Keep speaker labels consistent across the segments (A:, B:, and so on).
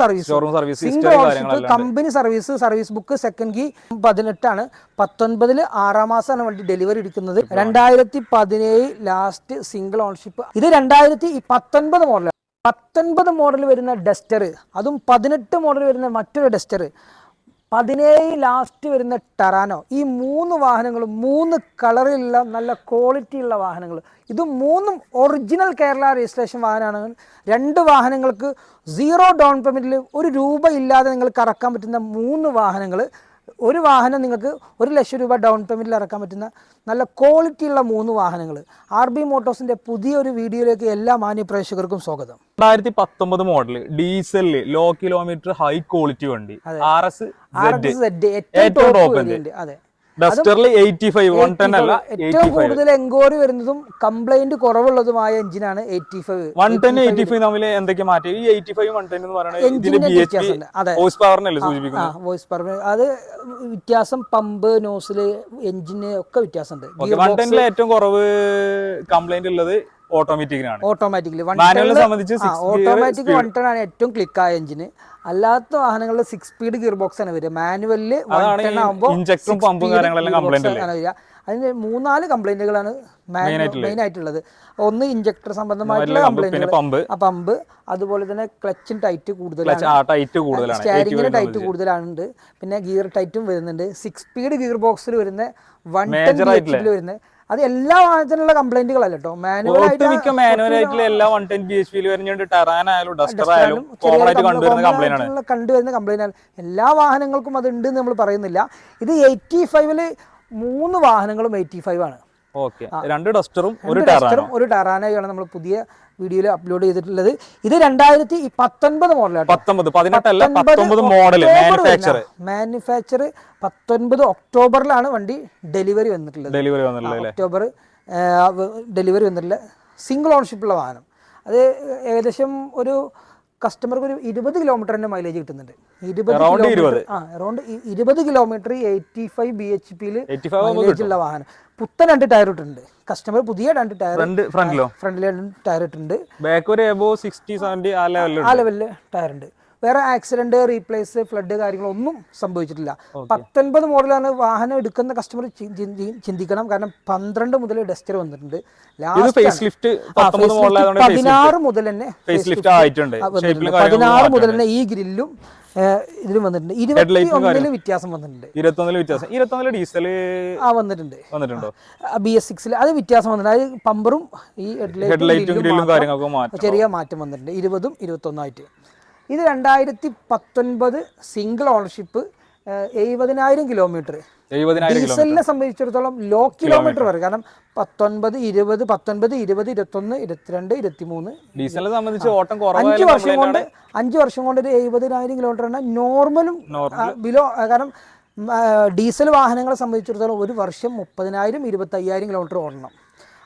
A: Service.
B: Showroom service
A: single ownership company service service book second key പതിനെട്ടാണ്. പത്തൊൻപതിൽ ആറാം മാസമാണ് വണ്ടി ഡെലിവറി എടുക്കുന്നത്. രണ്ടായിരത്തി പതിനേഴ് ലാസ്റ്റ് സിംഗിൾ ഓണർഷിപ്പ് ഇത് രണ്ടായിരത്തി പത്തൊൻപത് മോഡൽ പത്തൊൻപത് മോഡൽ വരുന്ന ഡസ്റ്റർ അതും പതിനെട്ട് മോഡൽ വരുന്ന മറ്റൊരു ഡസ്റ്റർ പതിനേഴ് ലാസ്റ്റ് വരുന്ന ടറാനോ ഈ മൂന്ന് വാഹനങ്ങളും മൂന്ന് കളറിലുള്ള നല്ല ക്വാളിറ്റി ഉള്ള വാഹനങ്ങൾ. ഇത് മൂന്നും ഒറിജിനൽ കേരള രജിസ്ട്രേഷൻ വാഹനമാണ്. രണ്ട് വാഹനങ്ങൾക്ക് സീറോ ഡൗൺ പേയ്മെന്റിൽ ഒരു രൂപ ഇല്ലാതെ നിങ്ങൾക്ക് ഇറക്കാൻ പറ്റുന്ന മൂന്ന് വാഹനങ്ങൾ. ഒരു വാഹനം നിങ്ങൾക്ക് ഒരു ലക്ഷം രൂപ ഡൗൺ പേയ്മെന്റിൽ ഇറക്കാൻ പറ്റുന്ന നല്ല ക്വാളിറ്റിയുള്ള മൂന്ന് വാഹനങ്ങൾ. ആർ ബി മോട്ടോഴ്സിന്റെ പുതിയൊരു വീഡിയോയിലേക്ക് എല്ലാ മാന്യ പ്രേക്ഷകർക്കും സ്വാഗതം.
B: രണ്ടായിരത്തി പത്തൊമ്പത് മോഡൽ ഡീസലിൽ ലോ കിലോമീറ്റർ ഹൈ ക്വാളിറ്റി വണ്ടി ആർ എസ് ഏറ്റവും
A: ടോപ്പ് അതെ.
B: ഡസ്റ്ററിൽ എയ്റ്റി ഫൈവ് വൺ ടെൻ അല്ല
A: ഏറ്റവും കൂടുതൽ എൻക്വയറി വരുന്നതും കംപ്ലൈന്റ് കുറവുള്ളതുമായ എഞ്ചിനാണ് eighty five
B: one ten eighty five തമ്മിൽ എന്തൊക്കെ മാറ്റി? ഈ എയ്റ്റി ഫൈവ് വൺ ടെൻ എന്ന് പറയുന്നത് പവറിനല്ലേ
A: ആ
B: സൂചിപ്പിക്കുന്നത്?
A: വോയിസ് പവർ അത് വ്യത്യാസം പമ്പ് നോസിൽ എഞ്ചിന് ഒക്കെ വ്യത്യാസമുണ്ട്.
B: വൺ ഏറ്റവും കുറവ് കംപ്ലൈന്റ് ഉള്ളത് ഓട്ടോമാറ്റിക്കിനാണ്.
A: ഓട്ടോമാറ്റിക്കലി
B: മാനുവലിനെ സംബന്ധിച്ച്
A: ഓട്ടോമാറ്റിക് വൺ ടൺ ആണ് ഏറ്റവും ക്ലിക്ക് ആയ എഞ്ചിന് അല്ലാത്ത വാഹനങ്ങളിൽ സിക്സ് സ്പീഡ് ഗിയർ ബോക്സ് ആണ് വരിക. മാനുവലിൽ വൺ ടൺ ആകുമ്പോൾ
B: ഉം കാര്യങ്ങളെല്ലാം കംപ്ലൈന്റ്
A: ആണ് വരിക. അതിന് മൂന്നാൽ കംപ്ലൈന്റുകളാണ് മെയിൻ ആയിട്ടുള്ളത്. ഒന്ന് ഇഞ്ചക്ടർ സംബന്ധമായിട്ടുള്ള
B: പിന്നെ പമ്പ്
A: ആ പമ്പ് അതുപോലെ തന്നെ ക്ലച്ചും ടൈറ്റ് കൂടുതലാണ്.
B: ടൈറ്റ് കൂടുതലാണ്.
A: സ്റ്റാരിങ്ങിന് ടൈറ്റ് കൂടുതലാണുണ്ട്. പിന്നെ ഗിയർ ടൈറ്റും വരുന്നുണ്ട്. സിക്സ് സ്പീഡ് ഗിയർ ബോക്സിൽ വരുന്ന വൺ ടെൻ വരുന്ന അത് എല്ലാ വാഹനത്തിനുള്ള കംപ്ലൈന്റുകളല്ല കേട്ടോ മാനുവൽ
B: ഒട്ടുമിക്ക മാനുവൽ ആയിട്ടുള്ള എല്ലാ വൺ ടെൻ ബി എച്ച് പിയിൽ വരുന്നുണ്ട്. ടെറാൻ ആയാലും ഡസ്റ്റർ ആയാലും കോമൺ ആയിട്ട് കണ്ടുവരുന്ന കംപ്ലൈന്റ് ആണ്
A: കണ്ടുവരുന്ന കംപ്ലൈന്റ് ആണ് എല്ലാ വാഹനങ്ങൾക്കും അത് ഉണ്ട് എന്ന് നമ്മൾ പറയുന്നില്ല. ഇത് എയ്റ്റി ഫൈവിൽ മൂന്ന് വാഹനങ്ങളും എയ്റ്റി ഫൈവ് ആണ്.
B: ഓക്കെ. രണ്ട് ഡസ്റ്ററും ഒരു
A: ഡസ്റ്ററും ഒരു ടറാനയാണ് നമ്മൾ പുതിയ വീഡിയോയിൽ അപ്ലോഡ് ചെയ്തിട്ടുള്ളത്. ഇത് രണ്ടായിരത്തി പത്തൊൻപത് മോഡലാണ്
B: പത്തൊമ്പത് പതിനെട്ടല്ല പത്തൊമ്പത് മോഡൽ മാനുഫാക്ചർ
A: മാനുഫാക്ചർ പത്തൊൻപത് ഒക്ടോബറിലാണ് വണ്ടി ഡെലിവറി വന്നിട്ടുള്ളത്.
B: ഡെലിവറി വന്നിട്ടുള്ളത്
A: ഒക്ടോബർ ഡെലിവറി വന്നിട്ടുള്ള സിംഗിൾ ഓണർഷിപ്പുള്ള വാഹനം. അത് ഏകദേശം ഒരു കസ്റ്റമർക്ക് ഒരു ഇരുപത് കിലോമീറ്ററിന്റെ മൈലേജ് കിട്ടുന്നുണ്ട്. ഇരുപത് കിലോമീറ്റർ ആ അറൗണ്ട് ഇരുപത് kilometre eighty five B H പിയിൽ മൈലേജ് ഉള്ള വാഹനം. പുത്തൻ രണ്ട് ടയർ ഇട്ടുണ്ട് കസ്റ്റമർ പുതിയ രണ്ട് ടയർ
B: ഫ്രണ്ട് ഫ്രണ്ടിലോ
A: ഫ്രണ്ടിൽ രണ്ട് ടയർ ഇട്ടുണ്ട്
B: ബാക്ക് ഒരു എബോ സിക്സ്റ്റി ആ ലെവലിൽ
A: ടയർ ഉണ്ട്. വേറെ ആക്സിഡന്റ് റീപ്ലേസ് ഫ്ലഡ് കാര്യങ്ങളൊന്നും സംഭവിച്ചിട്ടില്ല. പത്തൊൻപത് മോഡലാണ് വാഹനം എടുക്കുന്ന കസ്റ്റമർ ചിന്തിക്കണം. കാരണം പന്ത്രണ്ട് മുതൽ ഡസ്റ്റർ വന്നിട്ടുണ്ട്. ലാസ്റ്റ് പതിനാറ് മുതൽ തന്നെ പതിനാറ് മുതൽ തന്നെ ഈ ഗ്രില്ലും ഇതിലും വന്നിട്ടുണ്ട്. ഇരുപത്തി ഒന്നിൽ വ്യത്യാസം വന്നിട്ടുണ്ട്.
B: ഇരുപത്തൊന്നിൽ വ്യത്യാസം. ഇരുപത്തൊന്നിൽ ഡീസൽ
A: ആ വന്നിട്ടുണ്ട്.
B: വന്നിട്ടുണ്ടോ?
A: ബി എസ് സിക്സിൽ അത് വ്യത്യാസം വന്നിട്ടുണ്ട്. അത് പമ്പറും ഈ
B: ഹെഡ്ലൈറ്റും
A: ചെറിയ മാറ്റം വന്നിട്ടുണ്ട്. ഇരുപതും ഇരുപത്തൊന്നായിട്ട്. ഇത് രണ്ടായിരത്തി പത്തൊൻപത് സിംഗിൾ ഓണർഷിപ്പ് എഴുപതിനായിരം കിലോമീറ്റർ ഡീസലിനെ സംബന്ധിച്ചിടത്തോളം ലോ കിലോമീറ്റർ വരെ. കാരണം പത്തൊൻപത് ഇരുപത് പത്തൊൻപത് ഇരുപത് ഇരുപത്തൊന്ന് ഇരുപത്തിരണ്ട് ഇരുപത്തിമൂന്ന്.
B: ഡീസലിനെ സംബന്ധിച്ച് ഓട്ടം
A: അഞ്ച് വർഷം കൊണ്ട് അഞ്ച് വർഷം കൊണ്ട് ഒരു എഴുപതിനായിരം കിലോമീറ്റർ ആണ് നോർമലും ബിലോ കാരണം ഡീസൽ വാഹനങ്ങളെ സംബന്ധിച്ചിടത്തോളം ഒരു വർഷം മുപ്പതിനായിരം ഇരുപത്തയ്യായിരം കിലോമീറ്റർ ഓടണം.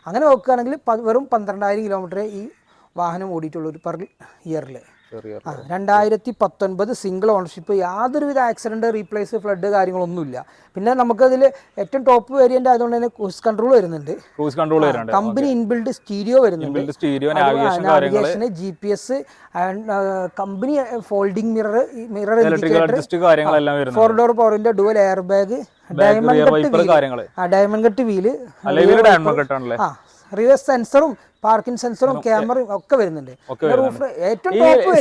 A: അങ്ങനെ നോക്കുകയാണെങ്കിൽ വെറും പന്ത്രണ്ടായിരം കിലോമീറ്റർ ഈ വാഹനം ഓടിയിട്ടുള്ളൂ ഒരു പെർ ഇയറിൽ രണ്ടായിരത്തി പത്തൊൻപത് സിംഗിൾ ഓണർഷിപ്പ് യാതൊരുവിധ ആക്സിഡന്റ് റീപ്ലേസ് ഫ്ലഡ് കാര്യങ്ങളൊന്നുമില്ല. പിന്നെ നമുക്കതിൽ ഏറ്റവും ടോപ്പ് വേരിയന്റ് ആയതുകൊണ്ട് തന്നെ ക്രൂസ് കൺട്രോൾ വരുന്നുണ്ട്.
B: ക്രൂസ് കൺട്രോൾ വരുന്നുണ്ട്.
A: കമ്പനി ഇൻബിൽഡ് സ്റ്റീരിയോ വരുന്നുണ്ട്.
B: Stereo navigation
A: G P S company folding mirror mirror
B: indicator
A: four door പവറിന്റെ dual air bag diamond cut wheel diamond cut wheel reverse സെൻസറും parking സെൻസറും ക്യാമറയും ഒക്കെ വരുന്നുണ്ട്. ഏറ്റവും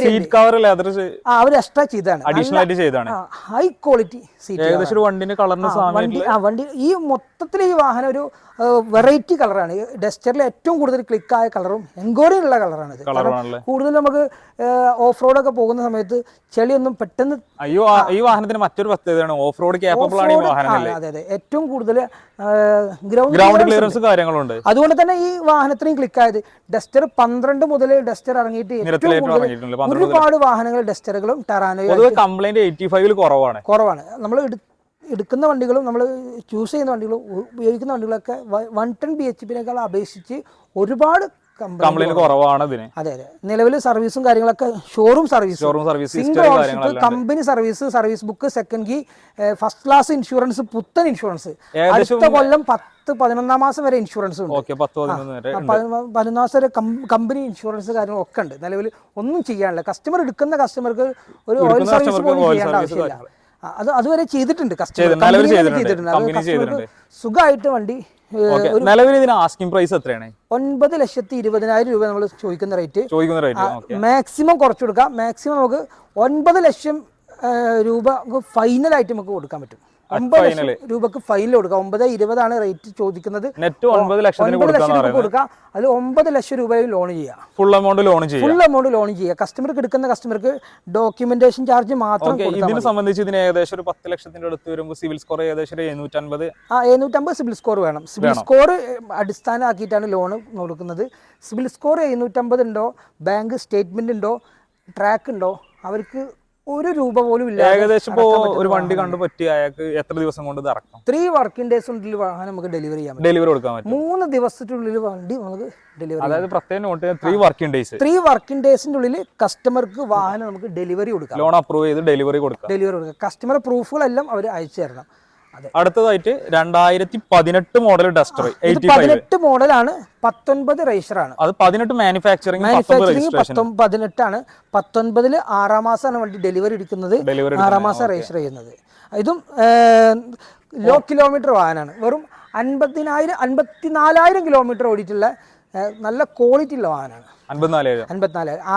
B: സീറ്റ് കവർ ലെതർ
A: ആ അവർ extra ചെയ്താണ്
B: അഡീഷണൽ ആയിട്ട് ചെയ്താണ്
A: ഹൈ ക്വാളിറ്റി സീറ്റ്
B: ഏകദേശം ഒരു വണ്ടിന്റെ കളറിന്
A: വണ്ടി ആ വണ്ടി ഈ മൊത്തത്തിൽ ഈ വാഹനം ഒരു വെറൈറ്റി കളറാണ് ഡസ്റ്ററിൽ ഏറ്റവും കൂടുതൽ ക്ലിക്ക് ആയ കളറും എൻക്വയറി ഉള്ള കളറാണ് ഇത്. കൂടുതൽ നമുക്ക് ഓഫ് റോഡ് ഒക്കെ പോകുന്ന സമയത്ത് ചെളിയൊന്നും പെട്ടെന്ന്
B: അയ്യോ ഈ വാഹനത്തിന് മറ്റൊരു പ്രത്യേകതയാണ് ഓഫ് റോഡ് കേപ്പബിൾ ആണ് ഈ വാഹനം
A: അതെ അതെ. ഏറ്റവും കൂടുതൽ ഗ്രൗണ്ട്
B: ഗ്രൗണ്ട് ക്ലിയറൻസ് കാര്യങ്ങളുണ്ട്.
A: അതുകൊണ്ട് തന്നെ ഈ വാഹനത്തിനും ക്ലിക്ക് ആയത് ഡസ്റ്റർ പന്ത്രണ്ട് മുതൽ ഡസ്റ്റർ ഇറങ്ങിയിട്ട് ഏറ്റവും കൂടുതൽ ഒരുപാട് വാഹനങ്ങൾ ഡസ്റ്ററുകളും ടെറാനോയും
B: കംപ്ലൈന്റ് എയ്റ്റി ഫൈവിൽ കുറവാണ്.
A: കുറവാണ്. നമ്മൾ എടുക്കുന്ന വണ്ടികളും നമ്മൾ ചൂസ് ചെയ്യുന്ന വണ്ടികളും ഉപയോഗിക്കുന്ന വണ്ടികളൊക്കെ വൺ ടെൻ ബി എച്ച് പിനേക്കാൾ അപേക്ഷിച്ച് ഒരുപാട്
B: കംപ്ലൈന്റ് കുറവാണ് ഇതിന്.
A: അതെ അതെ. നിലവിൽ സർവീസും കാര്യങ്ങളൊക്കെ showroom service
B: showroom service
A: single ownership company service service book second key first class insurance പുത്തൻ ഇൻഷുറൻസ് അടുത്ത കൊല്ലം പത്ത് പതിനൊന്നാം മാസം വരെ ഇൻഷുറൻസ് ഉണ്ട്.
B: പതിനൊന്ന്
A: മാസം വരെ കമ്പനി ഇൻഷുറൻസ് കാര്യങ്ങളൊക്കെ ഉണ്ട്. നിലവിൽ ഒന്നും ചെയ്യാനില്ല. കസ്റ്റമർ എടുക്കുന്ന കസ്റ്റമർക്ക് ഒരു ഓയിൽ സർവീസ് പോലും ചെയ്യേണ്ട ആവശ്യമില്ല. അത് അതുവരെ ചെയ്തിട്ടുണ്ട് കസ്റ്റമർ
B: ചെയ്തിട്ടുണ്ട്.
A: സുഖമായിട്ട് വണ്ടി
B: നിലവിൽ ഇതിന് ആസ്കിംഗ് പ്രൈസ് എത്രയാണ്?
A: ഒൻപത് ലക്ഷത്തി ഇരുപതിനായിരം രൂപ നമ്മൾ ചോദിക്കുന്ന റേറ്റ്
B: ചോദിക്കുന്ന റേറ്റ്
A: മാക്സിമം കുറച്ചു കൊടുക്കാം. മാക്സിമം നമുക്ക് ഒൻപത് ലക്ഷം രൂപ ഫൈനലായിട്ട് നമുക്ക് കൊടുക്കാൻ പറ്റും. ഒമ്പത് ലക്ഷം രൂപക്ക് ഫൈനൽ കൊടുക്കാം. ഒമ്പത് ഇരുപതാണ് റേറ്റ് ചോദിക്കുന്നത്.
B: നെറ്റ് ഒമ്പത് ലക്ഷത്തിന്
A: ഒൻപത് ലക്ഷം
B: കൊടുക്കാന്ന്
A: രൂപ
B: പറയുന്നത്.
A: അത് ഒമ്പത് ലക്ഷം രൂപ ലോൺ ചെയ്യാം.
B: ഫുൾ എമൗണ്ട് ലോൺ ചെയ്യാം.
A: ഫുൾ എമൗണ്ട് ലോൺ ചെയ്യുക കസ്റ്റമർക്ക് എടുക്കുന്ന കസ്റ്റമർക്ക് ഡോക്യുമെന്റേഷൻ ചാർജ് മാത്രം
B: ഇതിനെ സംബന്ധിച്ച് ഇതിന് ഏകദേശം ഒരു പത്ത് ലക്ഷത്തിന്റെ അടുത്ത് വരുമ്പോൾ സിവിൽ സ്കോർ ഏകദേശം എഴുന്നൂറ്റമ്പത്
A: ആ എഴുന്നൂറ്റമ്പത് സിവിൽ സ്കോർ വേണം. സിവിൽ സ്കോർ അടിസ്ഥാനമാക്കിയിട്ടാണ് ലോൺ കൊടുക്കുന്നത്. സിവിൽ സ്കോർ എഴുന്നൂറ്റമ്പത് ഉണ്ടോ? ബാങ്ക് സ്റ്റേറ്റ്മെന്റ് ഉണ്ടോ? ട്രാക്ക് ഉണ്ടോ? അവർക്ക് ഒരു രൂപ പോലും ഇല്ല
B: ഏകദേശം ഇപ്പോ ഒരു വണ്ടി കണ്ടു പറ്റി അയാൾക്ക് എത്ര ദിവസം കൊണ്ട് ഇറക്കാം
A: ത്രീ വർക്കിംഗ് ഡേയ്സ് ഉള്ളിൽ വാഹനം നമുക്ക് ഡെലിവറി ചെയ്യാൻ പറ്റും.
B: ഡെലിവറി കൊടുക്കാൻ പറ്റും.
A: മൂന്ന് ദിവസത്തിനുള്ളിൽ വണ്ടി നമുക്ക് ഡെലിവറി
B: അതായത് പ്രത്യേകം note three working days
A: three working ഡേയ്സിന്റെ ഉള്ളിൽ കസ്റ്റമർക്ക് വാഹനം നമുക്ക് ഡെലിവറി കൊടുക്കാം.
B: ലോൺ അപ്രൂവ് ചെയ്ത് ഡെലിവറി കൊടുക്കാം.
A: ഡെലിവറി കൊടുക്കാം. കസ്റ്റമർ പ്രൂഫുകളെല്ലാം അവർ അയച്ചു തരണം.
B: അടുത്തതായിട്ട് രണ്ടായിരത്തി പതിനെട്ട് മോഡൽ ഡസ്റ്റർ
A: പതിനെട്ട് മോഡലാണ് പത്തൊൻപത് ആണ്.
B: അത് പതിനെട്ട്
A: മാനുഫാക്ചറിംഗ് മാനുഫാക്ചറിംഗ് പതിനെട്ടാണ്. പത്തൊൻപതിൽ ആറാം മാസമാണ് വണ്ടി ഡെലിവറി എടുക്കുന്നത്. ആറാം മാസം രജിസ്റ്റർ ചെയ്യുന്നത്. ഇതും ലോ കിലോമീറ്റർ വാഹനമാണ്. വെറും അൻപത്തിനായിരം അൻപത്തിനാലായിരം കിലോമീറ്റർ ഓടിയിട്ടുള്ള നല്ല ക്വാളിറ്റി ഉള്ള വാഹനമാണ്.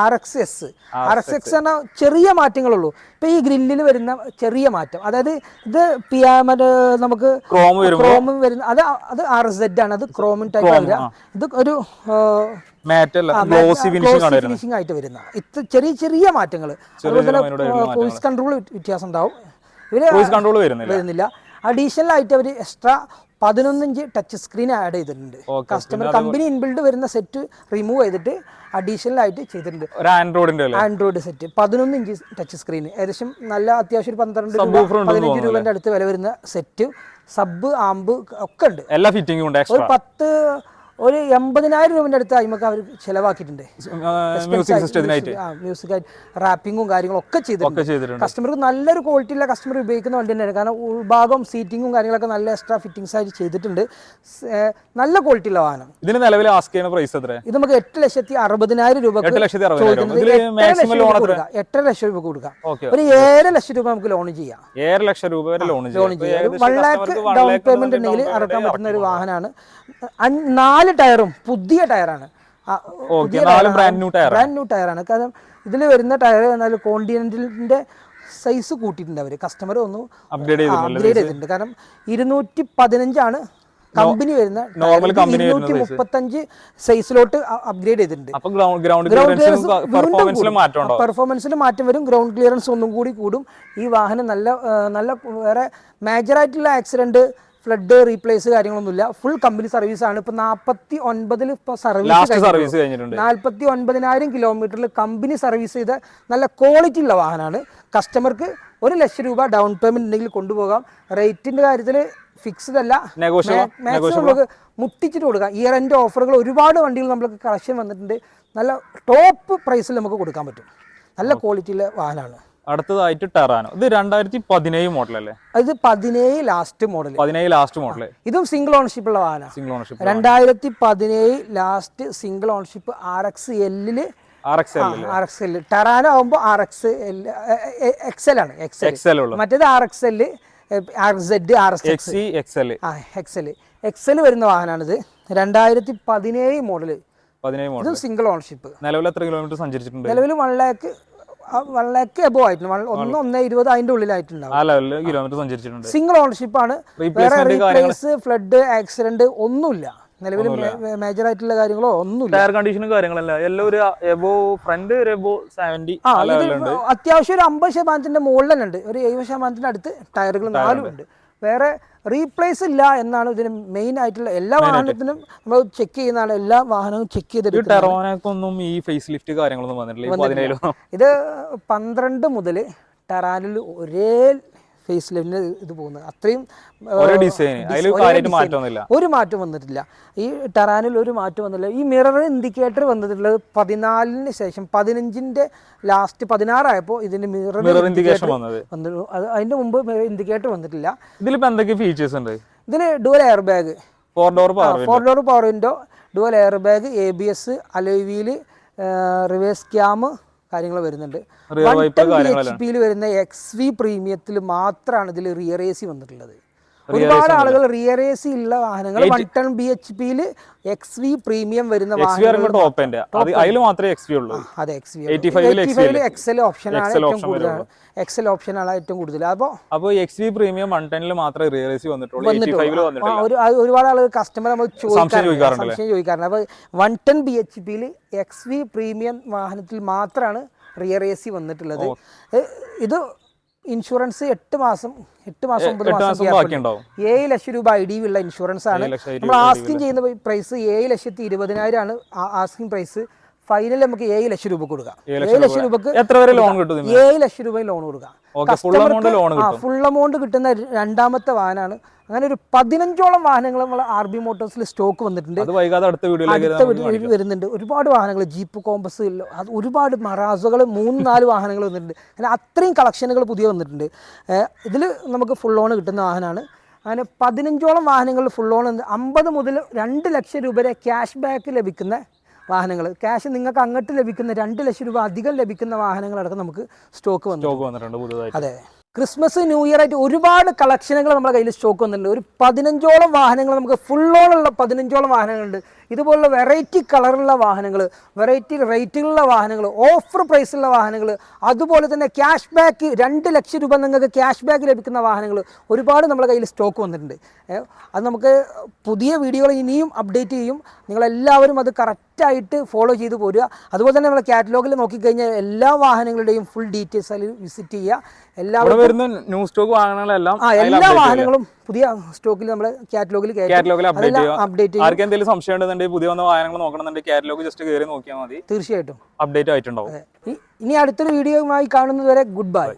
A: R X S. R X X എന്ന ചെറിയ മാറ്റങ്ങളുള്ളൂ. ഇപ്പൊ ഈ ഗ്രില്ലിൽ വരുന്ന ചെറിയ മാറ്റം. അതായത് ഇത് പിയാമറ്റ് നമുക്ക് ക്രോമും വരുന്ന അത് അത് ആർ സെഡ് ആണ്. അത് ക്രോമിൻ ടൈപ്പ് വരിക ഇത് ഒരു
B: ഫിനിഷിംഗ്
A: ആയിട്ട് വരുന്ന. ഇത് ചെറിയ ചെറിയ മാറ്റങ്ങൾ അതുപോലെ തന്നെ ക്രൂയിസ് കൺട്രോൾ വ്യത്യാസം ഉണ്ടാവും.
B: ഇവർ വരുന്നില്ല.
A: അഡീഷണൽ ആയിട്ട് അവർ എക്സ്ട്രാ പതിനൊന്നിഞ്ച് ടച്ച് സ്ക്രീൻ ആഡ് ചെയ്തിട്ടുണ്ട്. കസ്റ്റമർ കമ്പനി ഇൻബിൽഡ് വരുന്ന സെറ്റ് റിമൂവ് ചെയ്തിട്ട് അഡീഷണൽ ആയിട്ട് ചെയ്തിട്ടുണ്ട്.
B: ആൻഡ്രോയിഡിന്റെ
A: ആൻഡ്രോയിഡ് സെറ്റ് പതിനൊന്ന് ഇഞ്ച് ടച്ച് സ്ക്രീൻ ഏകദേശം നല്ല അത്യാവശ്യം ഒരു പന്ത്രണ്ട് രൂപ പതിനഞ്ച് രൂപന്റെ അടുത്ത് വില വരുന്ന സെറ്റ് സബ് ആമ്പ് ഒക്കെ ഉണ്ട്.
B: എല്ലാ ഫിറ്റിംഗും ഉണ്ട്
A: ഒരു പത്ത് ഒരു എൺപതിനായിരം രൂപന്റെ അടുത്ത് അതിമൊക്കെ അവർ ചിലവാക്കിയിട്ടുണ്ട്.
B: മ്യൂസിക്
A: ആയിട്ട് റാപ്പിങ്ങും കാര്യങ്ങളും ഒക്കെ ചെയ്തിട്ടുണ്ട്. കസ്റ്റമർക്ക് നല്ലൊരു ക്വാളിറ്റി ഉള്ള കസ്റ്റമർ ഉപയോഗിക്കുന്ന വണ്ടി തന്നെയാണ്. കാരണം ഉൾഭാഗം സീറ്റിങ്ങും കാര്യങ്ങളൊക്കെ നല്ല എക്സ്ട്രാ ഫിറ്റിംഗ്സ് ആയിട്ട് ചെയ്തിട്ടുണ്ട്. നല്ല ക്വാളിറ്റി ഉള്ള വാഹനം.
B: ഇതിന് നിലവിൽ ആസ്ക് ചെയ്യുന്ന പ്രൈസ് എത്ര
A: ഇത് നമുക്ക് എട്ട് ലക്ഷത്തി അറുപതിനായിരം രൂപ. എട്ടര ലക്ഷം രൂപ കൊടുക്കാം. ഒരു ഏഴര ലക്ഷം രൂപ നമുക്ക് ലോൺ ചെയ്യാം.
B: ഏഴര ലക്ഷം രൂപ വരെ ലോൺ
A: ചെയ്യാം. വൺ ലാക്ക് ഡൗൺ പേയ്മെന്റ് ഉണ്ടെങ്കിൽ അടക്കാൻ പറ്റുന്ന ഒരു വാഹനമാണ് അൻ- നാല് ടയറും പുതിയ ടയറാണ്.
B: Brand new
A: ടയറാണ്. കാരണം ഇതിൽ വരുന്ന ടയർ എന്നാൽ കോണ്ടിനെന്റലിന്റെ സൈസ് കൂട്ടിയിട്ടുണ്ട് അവർ കസ്റ്റമർ ഒന്ന്
B: അപ്ഗ്രേഡ് ചെയ്തിട്ടുണ്ട്
A: കാരണം ഇരുന്നൂറ്റി പതിനഞ്ചാണ് കമ്പനി വരുന്ന ഇരുന്നൂറ്റി മുപ്പത്തഞ്ച് സൈസിലോട്ട് അപ്ഗ്രേഡ് ചെയ്തിട്ടുണ്ട്. പെർഫോമൻസിൽ മാറ്റം വരും. ഗ്രൗണ്ട് ക്ലിയറൻസ് ഒന്നും കൂടി കൂടും. ഈ വാഹനം നല്ല നല്ല വേറെ മേജറായിട്ടുള്ള ആക്സിഡന്റ് ഫ്ലഡ് റീപ്ലേസ് കാര്യങ്ങളൊന്നുമില്ല. ഫുൾ കമ്പനി സർവീസ് ആണ്. ഇപ്പൊ നാൽപ്പത്തി ഒൻപതിൽ ഇപ്പൊ സർവീസ് നാൽപ്പത്തി ഒൻപതിനായിരം കിലോമീറ്ററിൽ കമ്പനി സർവീസ് ചെയ്ത നല്ല ക്വാളിറ്റി ഉള്ള വാഹനമാണ് കസ്റ്റമർക്ക് ഒരു ലക്ഷം രൂപ ഡൗൺ പേയ്മെന്റ് ഉണ്ടെങ്കിൽ കൊണ്ടുപോകാം. റേറ്റിന്റെ കാര്യത്തിൽ ഫിക്സ്ഡ് അല്ല മാക്സിമം നമുക്ക് മുട്ടിച്ചിട്ട് കൊടുക്കാം. ഇയർ എൻഡ് ഓഫറുകൾ ഒരുപാട് വണ്ടികൾ നമ്മൾക്ക് കളക്ഷൻ വന്നിട്ടുണ്ട്. നല്ല ടോപ്പ് പ്രൈസിൽ നമുക്ക് കൊടുക്കാൻ പറ്റും. നല്ല ക്വാളിറ്റിയിലെ വാഹനമാണ്
B: അടുത്തതായിട്ട് ടെറാനോ. ഇത് രണ്ടായിരത്തി പതിനേഴ് മോഡൽ അല്ലേ
A: ഇത് പതിനേഴ് ലാസ്റ്റ് മോഡൽ
B: പതിനേഴ് ലാസ്റ്റ് മോഡൽ
A: ഇതും സിംഗിൾ ഓണർഷിപ്പ് ഉള്ള വാഹനമാണ്
B: സിംഗിൾ ഓണർഷിപ്പ്
A: രണ്ടായിരത്തി പതിനേഴ് last single ownership R X എല്ലിൽ ടെറാനോ ആകുമ്പോൾ ആർ എക്സ് എൽ എക്സൽ ആണ് എക്സൽ
B: എക്സ് എൽ ഉള്ളു
A: മറ്റേത് R X L R Z R S
B: X C X L
A: ആ എക്സൽ എക്സൽ വരുന്ന വാഹനമാണിത് രണ്ടായിരത്തി പതിനേഴ് മോഡൽ
B: പതിനേഴ് മോഡൽ
A: സിംഗിൾ ഓണർഷിപ്പ്
B: നിലവിൽ എത്ര കിലോമീറ്റർ സഞ്ചരിച്ചിട്ടുണ്ട്?
A: നിലവിൽ വൺ ലാക്ക് വൺ എബോ ആയിട്ടുണ്ട്. ഒന്ന് ഒന്ന് ഇരുപത് അതിന്റെ ഉള്ളിലായിട്ടുണ്ടാവും.
B: കിലോമീറ്റർ സഞ്ചരിച്ചിട്ടുണ്ട്.
A: സിംഗിൾ ഓണർഷിപ്പ് ആണ്. വേറെ റീപ്ലേസ് ഫ്ലഡ് ആക്സിഡന്റ് ഒന്നുമില്ല. നിലവിൽ മേജർ ആയിട്ടുള്ള കാര്യങ്ങളോ ഒന്നുമില്ല.
B: ടയർ കണ്ടീഷനും കാര്യങ്ങളല്ല. എല്ലാം ഒരു എബോ ഫ്രണ്ട് ഒരു എബോ സെവന്റി
A: അത്യാവശ്യം ഒരു അമ്പത് ശതമാനത്തിന്റെ മുകളിൽ തന്നെ ഉണ്ട്. ഒരു എഴുപത് ശതമാനത്തിന്റെ അടുത്ത് ടയറുകൾ നാലും ഉണ്ട്. വേറെ റീപ്ലേസ് ഇല്ല എന്നാണ് ഇതിന് മെയിൻ ആയിട്ടുള്ള എല്ലാ വാഹനത്തിനും നമ്മൾ ചെക്ക് ചെയ്യുന്നതാണ് എല്ലാ വാഹനവും ചെക്ക്
B: ടെറോനൊക്കൊന്നും ഈ ഫേസ് ലിഫ്റ്റ് കാര്യങ്ങളൊന്നും വന്നിട്ടില്ല
A: ഇത് പന്ത്രണ്ട് മുതൽ ടെറാനിൽ ഒരേ ഫേസ് ലെവലിന് ഇത് പോകുന്നത്. അത്രയും
B: ഒരേ
A: മാറ്റം വന്നിട്ടില്ല. ഈ ടെറാനിൽ ഒരു മാറ്റം വന്നില്ല. ഈ മിറർ ഇൻഡിക്കേറ്റർ വന്നിട്ടുള്ളത് പതിനാലിന് ശേഷം പതിനഞ്ചിന്റെ ലാസ്റ്റ് പതിനാറായപ്പോൾ ഇതിന് മിറർ
B: വന്നത്.
A: വന്നിട്ടു അത് അതിന്റെ മുമ്പ് ഇൻഡിക്കേറ്റർ വന്നിട്ടില്ല.
B: ഇതിലിപ്പോ എന്തൊക്കെ ഫീച്ചേഴ്സ് ഉണ്ട്?
A: ഇതിന് dual air bag
B: four door power
A: four door power window dual air bag A B S അലോവിയിൽ reverse cam കാര്യങ്ങൾ വരുന്നുണ്ട്.
B: വൺ ടെൻ
A: എച്ച് പിയിൽ വരുന്ന എക്സ് വി പ്രീമിയത്തിൽ മാത്രമാണ് ഇതിൽ റിയർ എ സി വന്നിട്ടുള്ളത്. ഒരുപാട് ആളുകൾ റിയർ എ സി ഉള്ള വാഹനങ്ങൾ വൺ ടൺ ബി എച്ച് പിയിൽ എക്സ് വി പ്രീമിയം വരുന്ന
B: അത് എക്സ് വി ഉള്ളൂ.
A: അതെ എക്സ് വി
B: 85 ൽ XV ഇല്ലേ?
A: എക്സൽ
B: XL
A: ഏറ്റവും കൂടുതൽ. എക്സൽ ഓപ്ഷനാണ് ഏറ്റവും കൂടുതൽ. അപ്പോൾ
B: അപ്പോൾ എക്സ് വി പ്രീമിയം വൺ ടെനിൽ മാത്രമേ റിയർ വന്നിട്ടുള്ളൂ. വന്നിട്ടില്ല.
A: ഒരു അത് ഒരുപാട് ആളുകൾ കസ്റ്റമർ നമ്മൾ ചോദിക്കാറുണ്ട്. സംശയം ചോദിക്കാറുണ്ട്. അപ്പോൾ വൺ ടെൻ ബി എച്ച് പിയിൽ എക്സ് വി പ്രീമിയം വാഹനത്തിൽ മാത്രമാണ് റിയർ എ സി വന്നിട്ടുള്ളത്. ഇത് ഇൻഷുറൻസ് എട്ട് മാസം എട്ട് മാസം ഒമ്പത് മാസം ഏഴ് ലക്ഷം രൂപ ഐ ഡി ഉള്ള ഇൻഷുറൻസ് ആണ്. നമ്മൾ ആസ്കിങ് ചെയ്യുന്ന പ്രൈസ് ഏഴ് ലക്ഷത്തി ഇരുപതിനായിരം ആണ്. ആസ്കിങ് പ്രൈസ് ഫൈനൽ നമുക്ക് ഏഴ് ലക്ഷം രൂപ കൊടുക്കാം. ഏഴ് ലക്ഷം രൂപക്ക്
B: എത്ര വരെ ലോൺ കിട്ടും?
A: ഏഴ് ലക്ഷം രൂപ ലോൺ കൊടുക്കാം. ഫുൾ എമൗണ്ട് കിട്ടുന്ന രണ്ടാമത്തെ വാഹനമാണ് അങ്ങനെ ഒരു പതിനഞ്ചോളം വാഹനങ്ങൾ നമ്മൾ ആർ ബി മോട്ടോഴ്സിൽ സ്റ്റോക്ക് വന്നിട്ടുണ്ട്.
B: അടുത്ത
A: വീഡിയോയിൽ വരുന്നുണ്ട്. ഒരുപാട് വാഹനങ്ങൾ ജീപ്പ് കോമ്പസ് അത് ഒരുപാട് മറാസുകൾ മൂന്ന് നാല് വാഹനങ്ങൾ വന്നിട്ടുണ്ട്. അങ്ങനെ അത്രയും കളക്ഷനുകൾ പുതിയ വന്നിട്ടുണ്ട്. ഇതിൽ നമുക്ക് ഫുൾ ഓൺ കിട്ടുന്ന വാഹനമാണ് അങ്ങനെ പതിനഞ്ചോളം വാഹനങ്ങൾ ഫുൾ ഓൺ അമ്പത് മുതൽ രണ്ട് ലക്ഷം രൂപ വരെ ക്യാഷ് ബാക്ക് ലഭിക്കുന്ന വാഹനങ്ങൾ ക്യാഷ് നിങ്ങൾക്ക് അങ്ങോട്ട് ലഭിക്കുന്ന രണ്ട് ലക്ഷം രൂപ അധികം ലഭിക്കുന്ന വാഹനങ്ങളടക്കം നമുക്ക് സ്റ്റോക്ക് വന്നു
B: സ്റ്റോക്ക് വന്നിട്ടുണ്ട്
A: അതെ. ക്രിസ്മസ് ന്യൂ ഇയർ ആയിട്ട് ഒരുപാട് കളക്ഷനുകൾ നമ്മുടെ കയ്യിൽ സ്റ്റോക്ക് വന്നിട്ടുണ്ട്. ഒരു പതിനഞ്ചോളം വാഹനങ്ങൾ നമുക്ക് ഫുൾ ഓണുള്ള പതിനഞ്ചോളം വാഹനങ്ങളുണ്ട്. ഇതുപോലുള്ള വെറൈറ്റി കളറുള്ള വാഹനങ്ങൾ വെറൈറ്റി റേറ്റുകളുള്ള വാഹനങ്ങൾ ഓഫർ പ്രൈസുള്ള വാഹനങ്ങൾ അതുപോലെ തന്നെ ക്യാഷ് ബാക്ക് രണ്ട് ലക്ഷം രൂപ നിങ്ങൾക്ക് ക്യാഷ് ബാക്ക് ലഭിക്കുന്ന വാഹനങ്ങൾ ഒരുപാട് നമ്മുടെ കയ്യിൽ സ്റ്റോക്ക് വന്നിട്ടുണ്ട്. അത് നമുക്ക് പുതിയ വീഡിയോകൾ ഇനിയും അപ്ഡേറ്റ് ചെയ്യും. നിങ്ങളെല്ലാവരും അത് കറക്റ്റായിട്ട് ഫോളോ ചെയ്ത് പോരുക. അതുപോലെ തന്നെ നമ്മുടെ കാറ്റലോഗിൽ നോക്കിക്കഴിഞ്ഞാൽ എല്ലാ വാഹനങ്ങളുടെയും ഫുൾ ഡീറ്റെയിൽസ് അതിൽ വിസിറ്റ് ചെയ്യുക. എല്ലാവരും
B: വരുന്ന ന്യൂ സ്റ്റോക്ക് വാഹനങ്ങളെല്ലാം
A: എല്ലാ വാഹനങ്ങളും പുതിയ സ്റ്റോക്കിൽ നമ്മൾ കാറ്റലോഗിൽ
B: കാറ്റലോഗിൽ അപ്ഡേറ്റ് ചെയ്യുക.
A: അപ്ഡേറ്റ് ചെയ്യും.
B: ആർക്കും എന്തെങ്കിലും സംശയം ഉണ്ടെന്നുണ്ടെങ്കിൽ പുതിയ വന്ന വാഹനങ്ങൾ നോക്കണമെന്നുണ്ടെങ്കിൽ കാറ്റലോഗ് ജസ്റ്റ് കയറി നോക്കിയാൽ മതി.
A: തീർച്ചയായിട്ടും.
B: അപ്ഡേറ്റ് ആയിട്ടുണ്ടാവും.
A: ഇനി അടുത്തൊരു വീഡിയോയുമായി കാണുന്നതുവരെ ഗുഡ് ബൈ